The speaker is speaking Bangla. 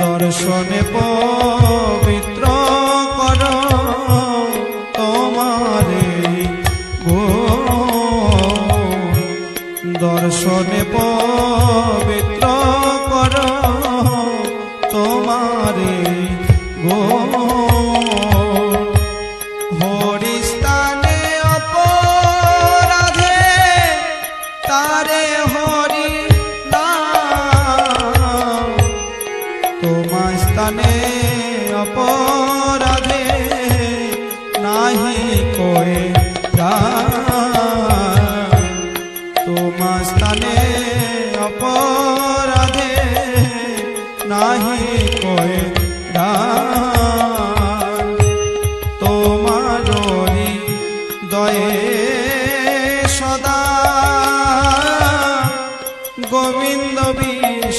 দর্শনে পবিত্র কর তোমারে গো। দর্শনে পবিত্র কর তোমারে গো। তোমার স্থানে অপরাধে নাহি করে তোমার স্থানে অপরাধে নাহি করে তোমার দয়ে সদা